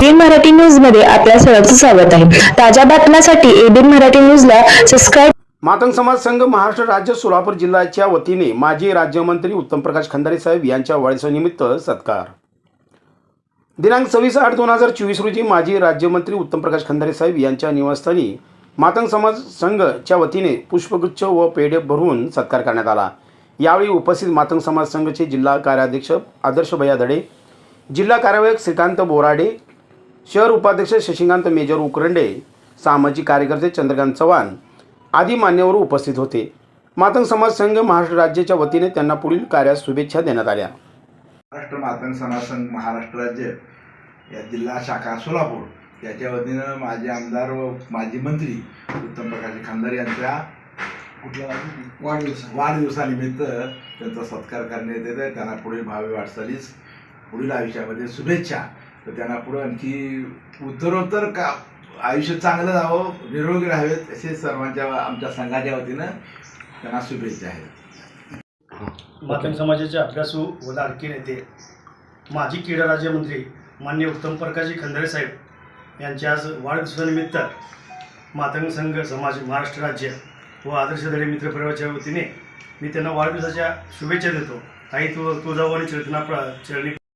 एबीन मराठी न्यूजमध्ये आपल्या सर्वांचं स्वागत आहे. ताज्या बातम्यांसाठी एबीन मराठी न्यूजला सबस्क्राईब मातंग समाज संघ महाराष्ट्र राज्य सोलापूर जिल्ह्याच्या वतीने माजी राज्यमंत्री उत्तम प्रकाश खंदारे साहेब यांच्या वाढदिवसानिमित्त सत्कार. दिनांक सव्वीस आठ दोन हजार चोवीस रोजी माजी राज्यमंत्री उत्तम प्रकाश खंदारे साहेब यांच्या निवासस्थानी मातंग समाज संघच्या वतीने पुष्पगुच्छ व पेढे भरून सत्कार करण्यात आला. यावेळी उपस्थित मातंग समाज संघचे जिल्हा कार्याध्यक्ष आदर्श भैया धडे जिल्हा कार्यवाहक श्रीकांत बोराडे शहर उपाध्यक्ष शशिकांत मेजर उकरंडे सामाजिक कार्यकर्ते चंद्रकांत चव्हाण आदी मान्यवर उपस्थित होते. मातंग समाज संघ महाराष्ट्र राज्याच्या वतीने त्यांना पुढील कार्यास शुभेच्छा देण्यात आल्या. महाराष्ट्र मातंग समाज संघ महाराष्ट्र राज्य या जिल्हा शाखा सोलापूर याच्या वतीनं माझे आमदार व माजी मंत्री उत्तम प्रकाश खानदार यांच्या कुठल्या वाढदिवस वाढदिवसानिमित्त त्यांचा सत्कार करण्यात येत आहे. त्यांना पुढील भावी वाटचालीस पुढील आयुष्यामध्ये शुभेच्छा. तर त्यांना पुढे आणखी उत्तरोत्तर का आयुष्य चांगलं जावं निरोगी राहावेत असे सर्वांच्या आमच्या संघाच्या वतीनं त्यांना शुभेच्छा आहेत. मातंग समाजाचे अभ्यासू व लाडके नेते माजी क्रीडा राज्यमंत्री मान्य उत्तम प्रकाशजी खंदारे साहेब यांच्या आज वाढदिवसानिमित्त मातंग संघ समाज महाराष्ट्र राज्य व आदर्श धडे मित्रपरिवाराच्या वतीने मी त्यांना वाढदिवसाच्या शुभेच्छा देतो. आई तु तुळजाभवानी चेतना प्र चरणी